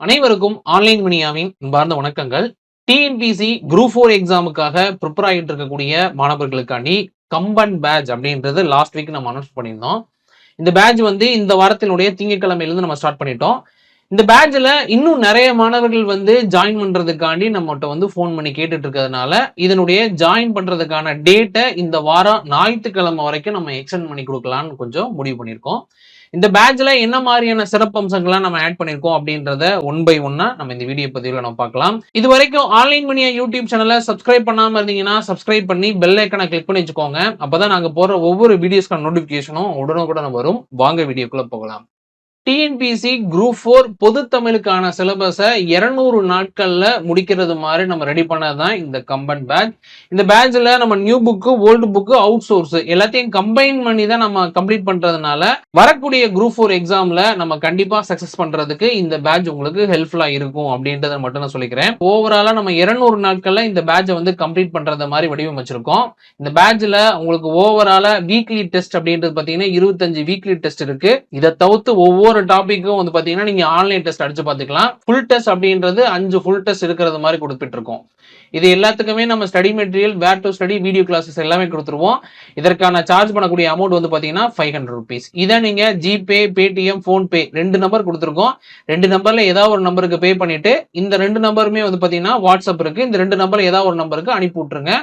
அனைவருக்கும் ஆன்லைன் மணியாவின் அன்பார்ந்த வணக்கங்கள். டிஎன்பிசி குரூப் ஃபோர் எக்ஸாமுக்காக ப்ரிப்பேர் ஆகிட்டு இருக்கக்கூடிய மாணவர்களுக்காண்டி கம்பன் பேட்ச் அப்படின்றது லாஸ்ட் வீக் நம்ம அனௌன்ஸ் பண்ணியிருந்தோம். இந்த பேட்ச் வந்து இந்த வாரத்தினுடைய திங்கட்கிழமையிலிருந்து நம்ம ஸ்டார்ட் பண்ணிட்டோம். இந்த பேட்ச்ல இன்னும் நிறைய மாணவர்கள் வந்து ஜாயின் பண்றதுக்காண்டி நம்மகிட்ட வந்து ஃபோன் பண்ணி கேட்டுட்டு இருக்கிறதுனால இதனுடைய ஜாயின் பண்றதுக்கான டேட்டை இந்த வாரம் ஞாயிற்றுக்கிழமை வரைக்கும் நம்ம எக்ஸ்டெண்ட் பண்ணி கொடுக்கலான்னு கொஞ்சம் முடிவு பண்ணியிருக்கோம். இந்த பேட்ச்ல என்ன மாதிரியான சிறப்பம்சங்கள்லாம் நம்ம ஆட் பண்ணிருக்கோம் அப்படின்றத ஒன் பை ஒன்னா நம்ம இந்த வீடியோ பதிவில் நம்ம பார்க்கலாம். இது வரைக்கும் ஆன்லைன் மணியா யூடியூப் சேனலை சப்ஸ்கிரைப் பண்ணாம இருந்தீங்கன்னா சப்ஸ்கிரைப் பண்ணி பெல் ஐக்கனை கிளிக் பண்ணி வச்சுக்கோங்க. அப்பதான் நாங்க போற ஒவ்வொரு வீடியோஸ்க்கான நோட்டிபிகேஷனும் உடனுக்குடன் வரும். வாங்க வீடியோக்குள்ள போகலாம். டிஎன்பிசி குரூப் ஃபோர் பொது தமிழுக்கான சிலபஸை இருநூறு நாட்களில் முடிக்கிறது மாதிரி நம்ம ரெடி பண்ணதுதான் இந்த கம்பன் பேட்ச் இந்த பேட்ச்ல நம்ம new book old book out source எல்லாத்தையும் கம்பைன் பண்ணி தான் நம்ம கம்ப்ளீட் பண்றதுனால வரக்கூடிய குரூப் ஃபோர் எக்ஸாம்ல நம்ம கண்டிப்பா சக்சஸ் பண்றதுக்கு இந்த பேட்ச் உங்களுக்கு ஹெல்ப்ஃபுல்லா இருக்கும் அப்படின்றத மட்டும் நான் சொல்லிக்கிறேன். ஓவராலா நம்ம இருநூறு நாட்கள்ல இந்த பேட்சை வந்து கம்ப்ளீட் பண்றது மாதிரி வடிவமைச்சிருக்கோம். இந்த பேட்ச்ல உங்களுக்கு ஓவராலா வீக்லி டெஸ்ட் அப்படின்றது பாத்தீங்கன்னா இருபத்தஞ்சு வீக்லி டெஸ்ட் இருக்கு. இதை தவிர்த்து ஒவ்வொரு டாபிக்கும் வந்து பாத்தீங்கன்னா நீங்க ஆன்லைன் டெஸ்ட் அடிச்சு பார்த்துக்கலாம். ஃபுல் டெஸ்ட் அப்படின்றது அஞ்சு ஃபுல் டெஸ்ட் இருக்கிறது மாதிரி கொடுத்துட்ருக்கோம். இது எல்லாத்துக்குமே நம்ம study material where to study video classes எல்லாமே கொடுத்துருவோம். இதற்கான சார்ஜ் பண்ணக்கூடிய அமௌண்ட் வந்து பார்த்தீங்கன்னா ஃபைவ் ஹண்ட்ரட் ருபீஸ் இதை நீங்க ஜிபே பேடிஎம் ஃபோன்பே ரெண்டு நம்பர் கொடுத்துருக்கோம். ரெண்டு நம்பர்ல ஏதாவது ஒரு நம்பருக்கு பே பண்ணிட்டு இந்த ரெண்டு நம்பருமே வந்து பாத்தீங்கன்னா வாட்ஸ்அப் இருக்கு. இந்த ரெண்டு நம்பர் ஏதாவது ஒரு நம்பருக்கு அனுப்பி விட்டுருங்க.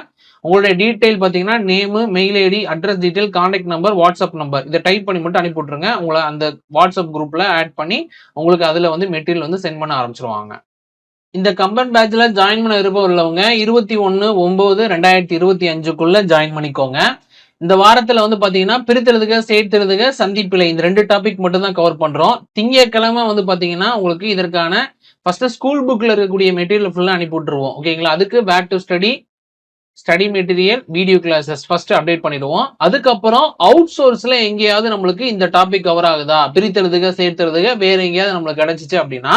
உங்களுடைய டீட்டெயில் பார்த்தீங்கன்னா name mail ID address detail contact number WhatsApp number இதை டைப் பண்ணி மட்டும் அனுப்பி விட்ருங்க உங்களை அந்த வாட்ஸ்அப் குரூப்பில் ஆட் பண்ணி உங்களுக்கு அதில் வந்து மெட்டீரியல் வந்து சென்ட் பண்ண ஆரம்பிச்சிருவாங்க. இந்த கம்பன் பேட்ச்ல ஜாயின் பண்ண விருப்பம் உள்ளவங்க இருபத்தி ஒன்று ஒன்பது ரெண்டாயிரத்தி இருபத்தி அஞ்சுக்குள்ள ஜாயின் பண்ணிக்கோங்க. இந்த வாரத்துல வந்து பாத்தீங்கன்னா பிரித்தெழுதுக சேர்த்தெழுதுக சந்திப்பிலை இந்த ரெண்டு டாபிக் மட்டும் தான் கவர் பண்றோம். திங்கக்கிழமை வந்து பாத்தீங்கன்னா உங்களுக்கு இதற்கான ஃபர்ஸ்ட் ஸ்கூல் புக்ல இருக்கக்கூடிய மெட்டீரியல் ஃபுல்லா அனுப்பி விட்டுருவோம். ஓகேங்களா அதுக்கு back to study study material video classes first update பண்ணிடுவோம். அதுக்கப்புறம் அவுட் சோர்ஸ்ல எங்கேயாவது நம்மளுக்கு இந்த டாபிக் கவர் ஆகுதா? பிரித்தெழுதுக சேர்த்துறதுக்கு வேற எங்கேயாவது நம்மளுக்கு கிடைச்சிச்சு அப்படின்னா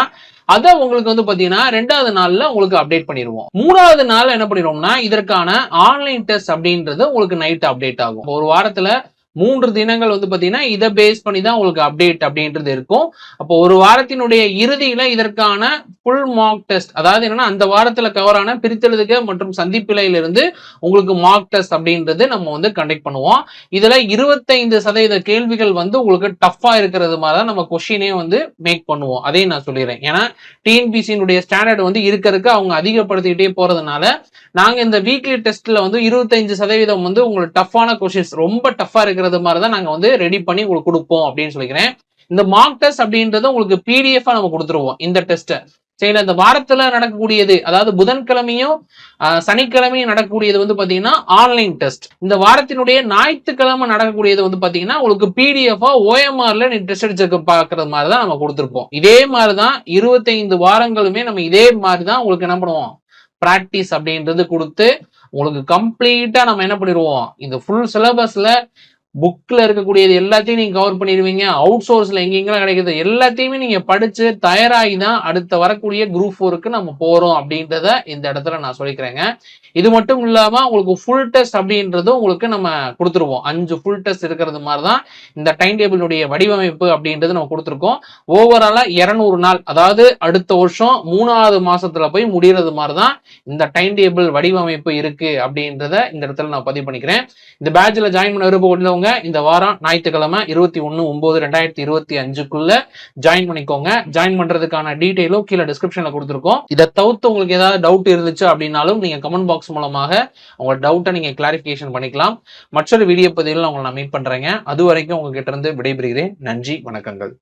அதை உங்களுக்கு வந்து பாத்தீங்கன்னா ரெண்டாவது நாள்ல உங்களுக்கு அப்டேட் பண்ணிடுவோம். மூணாவது நாள் என்ன பண்ணிடுவோம்னா இதற்கான ஆன்லைன் டெஸ்ட் அப்படின்றது உங்களுக்கு நைட் அப்டேட் ஆகும். ஒரு வாரத்துல மூன்று தினங்கள் வந்து பார்த்தீங்கன்னா இதை பேஸ் பண்ணி தான் உங்களுக்கு அப்டேட் அப்படின்றது இருக்கும். அப்போ ஒரு வாரத்தினுடைய இறுதியில இதற்கான ஃபுல் மார்க் டெஸ்ட் அதாவது என்னன்னா அந்த வாரத்துல கவரான பிரித்தெழுதுக மற்றும் சந்திப்பிலையிலிருந்து உங்களுக்கு மார்க் டெஸ்ட் அப்படின்றது நம்ம வந்து கண்டக்ட் பண்ணுவோம். இதுல இருபத்தைந்து சதவீத கேள்விகள் வந்து உங்களுக்கு டஃபா இருக்கிறது மாதிரி தான் நம்ம கொஸ்டினே வந்து மேக் பண்ணுவோம். அதையும் நான் சொல்லிடுறேன். ஏன்னா டிஎன்பிசியினுடைய ஸ்டாண்டர்ட் வந்து இருக்க இருக்க அவங்க அதிகப்படுத்திக்கிட்டே போறதுனால நாங்க இந்த வீக்லி டெஸ்ட்ல வந்து இருபத்தைந்து சதவீதம் வந்து உங்களுக்கு டஃப்பான கொஸ்டின்ஸ் ரொம்ப டஃபா இருக்கிறது மாதிரி தான் நாங்க வந்து ரெடி பண்ணி உங்களுக்கு கொடுப்போம் அப்படின்னு சொல்லிக்கிறேன். இந்த மார்க் டெஸ்ட் அப்படின்றது உங்களுக்கு பிடிஎஃபாக நம்ம கொடுத்துருவோம் இந்த டெஸ்ட்டை சரிங்களா? இந்த வாரத்துல நடக்கக்கூடியது அதாவது புதன்கிழமையும் சனிக்கிழமையும் நடக்கக்கூடியது வந்து பாத்தீங்கன்னா ஆன்லைன் டெஸ்ட் இந்த வாரத்தினுடைய ஞாயிற்றுக்கிழமை நடக்கக்கூடியது வந்து பாத்தீங்கன்னா உங்களுக்கு பிடிஎஃபா ஓஎம்ஆர்ல நீ டெஸ்ட் எடுத்து பாக்குறது மாதிரி தான் நம்ம கொடுத்துருப்போம். இதே மாதிரி தான் இருபத்தைந்து வாரங்களுமே நம்ம இதே மாதிரி தான் உங்களுக்கு என்ன பண்ணுவோம்? ப்ராக்டிஸ் அப்படின்றது கொடுத்து உங்களுக்கு கம்ப்ளீட்டா நம்ம என்ன பண்ணிடுவோம்? இந்த ஃபுல் சிலபஸ்ல புக்கில் இருக்கக்கூடியது எல்லாத்தையும் நீங்கள் கவர் பண்ணிடுவீங்க. அவுட் சோர்ஸில் எங்கெங்கெல்லாம் கிடைக்கிறது எல்லாத்தையுமே நீங்கள் படித்து தயாராகி தான் அடுத்த வரக்கூடிய குரூப் ஃபோருக்கு நம்ம போகிறோம் அப்படின்றத இந்த இடத்துல நான் சொல்லிக்கிறேங்க. இது மட்டும் இல்லாமல் உங்களுக்கு ஃபுல் டெஸ்ட் அப்படின்றதும் உங்களுக்கு நம்ம கொடுத்துருவோம். அஞ்சு ஃபுல் டெஸ்ட் இருக்கிறது மாதிரி தான் இந்த டைம் டேபிளுடைய வடிவமைப்பு அப்படின்றது நம்ம கொடுத்துருக்கோம். ஓவராலாக இரநூறு நாள் அதாவது அடுத்த வருஷம் மூணாவது மாதத்தில் போய் முடிகிறது மாதிரி தான் இந்த டைம் டேபிள் வடிவமைப்பு இருக்குது அப்படின்றத இந்த இடத்துல நான் பதிவு பண்ணிக்கிறேன். இந்த பேட்சில் ஜாயின் பண்ண விருப்பம் பண்ணிக்கோங்க. இந்த வாரம் ஞாயிற்றுக்கிழமை இருபத்தி ஒன்று ஒன்பது ரெண்டாயிரத்தி இருபத்தி அஞ்சுக்குள்ள ஜாயின் பண்ணிக்கோங்க. ஜாயின் பண்றதுக்கான டீட்டெயிலும் கீழே டிஸ்கிரிப்ஷன்ல கொடுத்துருக்கோம். இதை தவிர்த்து உங்களுக்கு ஏதாவது டவுட் இருந்துச்சு அப்படின்னாலும் நீங்க கமெண்ட் பாக்ஸ் மூலமாக உங்களோட டவுட்டை நீங்க கிளாரிஃபிகேஷன் பண்ணிக்கலாம். மற்றொரு வீடியோ பதிவில் உங்களை நான் மீட் பண்றேங்க. அது வரைக்கும் உங்ககிட்ட இருந்து விடைபெறுகிறேன். நன்றி வணக்கங்கள்.